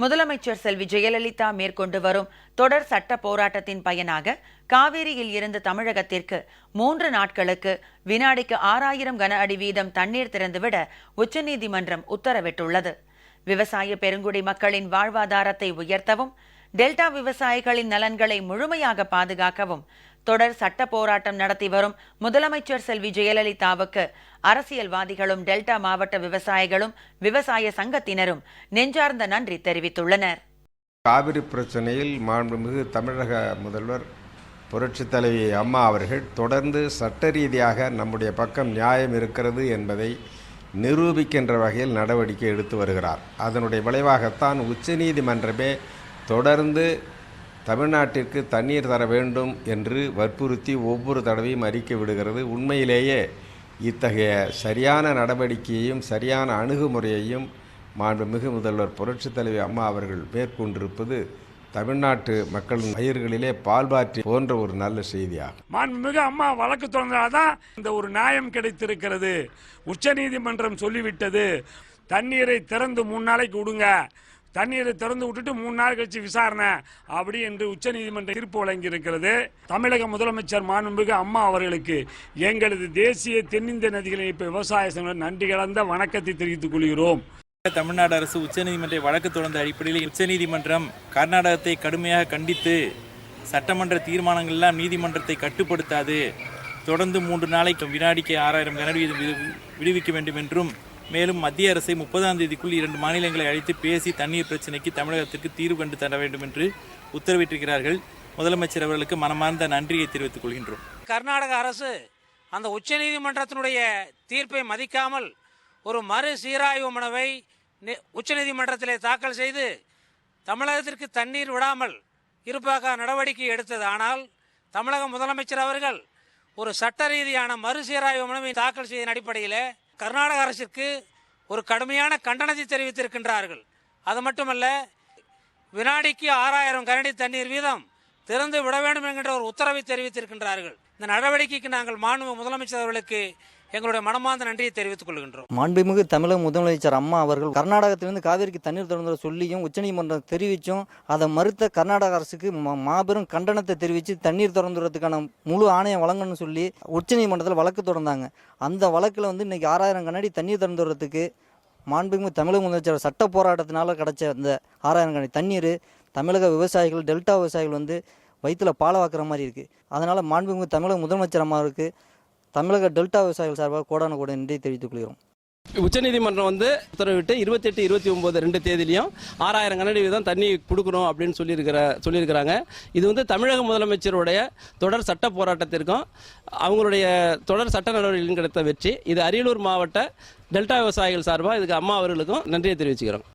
முதலமைச்சர் செல்வி ஜெயலலிதா மேற்கொண்டு வரும் தொடர் சட்ட போராட்டத்தின் பயனாக காவேரியில் இருந்து தமிழகத்திற்கு மூன்று நாட்களுக்கு வினாடிக்கு ஆறாயிரம் கன அடி வீதம் தண்ணீர் திறந்துவிட உச்சநீதிமன்றம் உத்தரவிட்டுள்ளது. விவசாய பெருங்குடி மக்களின் வாழ்வாதாரத்தை உயர்த்தவும் டெல்டா விவசாயிகளின் நலன்களை முழுமையாக பாதுகாக்கவும் தொடர் சட்ட போராட்டம் நடத்தி வரும் முதலமைச்சர் செல்வி ஜெயலலிதாவுக்கு அரசியல்வாதிகளும் டெல்டா மாவட்ட விவசாயிகளும் விவசாய சங்கத்தினரும் நெஞ்சார்ந்த நன்றி தெரிவித்துள்ளனர். காவிரி பிரச்சனையில் மாண்புமிகு தமிழக முதல்வர் புரட்சி தலைவி அம்மா அவர்கள் தொடர்ந்து சட்ட ரீதியாக நம்முடைய பக்கம் நியாயம் இருக்கிறது என்பதை நிரூபிக்கின்ற வகையில் நடவடிக்கை எடுத்து வருகிறார். அதனுடைய விளைவாகத்தான் உச்சநீதிமன்றமே தொடர்ந்து தமிழ்நாட்டிற்கு தண்ணீர் தர வேண்டும் என்று வற்புறுத்தி ஒவ்வொரு தடவையும் அறிக்கை விடுகிறது. உண்மையிலேயே இத்தகைய சரியான நடவடிக்கையையும் சரியான அணுகுமுறையையும் மாண்புமிகு முதல்வர் புரட்சித் தலைவி அம்மா அவர்கள் மேற்கொண்டிருப்பது தமிழ்நாட்டு மக்களின் பயிர்களிலே பால்பாற்றி போன்ற ஒரு நல்ல செய்தியாகும். மாண்புமிகு அம்மா வழக்கு தொடர்ந்தாதான் இந்த ஒரு நியாயம் கிடைத்திருக்கிறது. உச்சநீதிமன்றம் சொல்லிவிட்டது தண்ணீரை திறந்து மூணு நாளைக்கு விடுங்க. தண்ணீரை திறந்து விட்டுட்டு மூணு நாள் கழிச்சு விசாரணை அப்படி என்று உச்சநீதிமன்ற தீர்ப்பு வழங்கியிருக்கிறது. தமிழக முதலமைச்சர் மாண்புமிகு அம்மா அவர்களுக்கு எங்களது தேசிய தென்னிந்திய நதிகளை இப்போ விவசாய சங்கம் நன்றி கலந்த வணக்கத்தை தெரிவித்துக் கொள்கிறோம். தமிழ்நாடு அரசு உச்சநீதிமன்ற வழக்கு தொடர்ந்த அடிப்படையில் உச்சநீதிமன்றம் கர்நாடகத்தை கடுமையாக கண்டித்து சட்டமன்ற தீர்மானங்கள்லாம் நீதிமன்றத்தை கட்டுப்படுத்தாது. தொடர்ந்து மூன்று நாளைக்கு வினாடிக்கு ஆறாயிரம் கனடி விடு- விடுவிக்க வேண்டும் என்றும் மேலும் மத்திய அரசை முப்பதாம் தேதிக்குள் இரண்டு மாநிலங்களை அழைத்து பேசி தண்ணீர் பிரச்சினைக்கு தமிழகத்திற்கு தீர்வு கண்டு தர வேண்டும் என்று உத்தரவிட்டிருக்கிறார்கள். முதலமைச்சர் அவர்களுக்கு மனமார்ந்த நன்றியை தெரிவித்துக் கொள்கின்றோம். கர்நாடக அரசு அந்த உச்சநீதிமன்றத்தினுடைய தீர்ப்பை மதிக்காமல் ஒரு மறு சீராய்வு மனுவை உச்ச உச்சநீதிமன்றத்திலே தாக்கல் செய்து தமிழகத்திற்கு தண்ணீர் விடாமல் இருப்பாக நடவடிக்கை எடுத்தது. ஆனால் தமிழக முதலமைச்சர் அவர்கள் ஒரு சட்ட ரீதியான மறுசீராய்வு மனுவை தாக்கல் செய்த அடிப்படையில் கர்நாடக அரசிற்கு ஒரு கடுமையான கண்டனத்தை தெரிவித்திருக்கின்றார்கள். அது மட்டுமல்ல வினாடிக்கு ஆறாயிரம் கனடி தண்ணீர் வீதம் திறந்து விட வேண்டும் என்கின்ற ஒரு உத்தரவை தெரிவித்திருக்கின்றார்கள். இந்த நடவடிக்கைக்கு நாங்கள் மாண்பு முதலமைச்சர் அவர்களுக்கு எங்களுடைய மனமார்ந்த நன்றியை தெரிவித்துக் கொள்கின்றோம். மாண்புமிகு தமிழக முதலமைச்சர் அம்மா அவர்கள் கர்நாடகத்திலிருந்து காவிரிக்கு தண்ணீர் திறந்து சொல்லியும் உச்சநீதிமன்றம் தெரிவிச்சும் அதை மறுத்த கர்நாடக அரசுக்கு மா- மாபெரும் கண்டனத்தை தெரிவித்து தண்ணீர் திறந்துறதுக்கான முழு ஆணையம் வழங்கணும்னு சொல்லி உச்சநீதிமன்றத்தில் வழக்கு தொடர்ந்தாங்க. அந்த வழக்கில் வந்து இன்னைக்கு ஆறாயிரம் கண்ணாடி தண்ணீர் திறந்துறதுக்கு மாண்புமிகு தமிழக முதலமைச்சர் சட்ட போராட்டத்தினால கிடைச்ச அந்த ஆறாயிரம் கண்ணாடி தண்ணீர் தமிழக விவசாயிகள் டெல்டா விவசாயிகள் வந்து வயிற்றுல பாலை வாக்குற மாதிரி இருக்குது அதனால் மாண்புமிகு தமிழக முதலமைச்சர் அம்மாவுக்கு தமிழக டெல்டா விவசாயிகள் சார்பாக கோடான கோட நன்றி தெரிவித்துக் கொள்கிறோம். உச்சநீதிமன்றம் வந்து உத்தரவிட்டு இருபத்தெட்டு இருபத்தி ஒன்பது ரெண்டு தேதியிலையும் ஆறாயிரம் கனடி வீதம் தண்ணி கொடுக்கணும் அப்படின்னு சொல்லியிருக்கிற சொல்லியிருக்கிறாங்க. இது வந்து தமிழக முதலமைச்சருடைய தொடர் சட்ட போராட்டத்திற்கும் அவங்களுடைய தொடர் சட்ட நடவடிக்கைகளும் கிடைத்த வெற்றி. இது அரியலூர் மாவட்ட டெல்டா விவசாயிகள் சார்பாக இதுக்கு அம்மா அவர்களுக்கும் நன்றியை தெரிவிச்சுக்கிறோம்.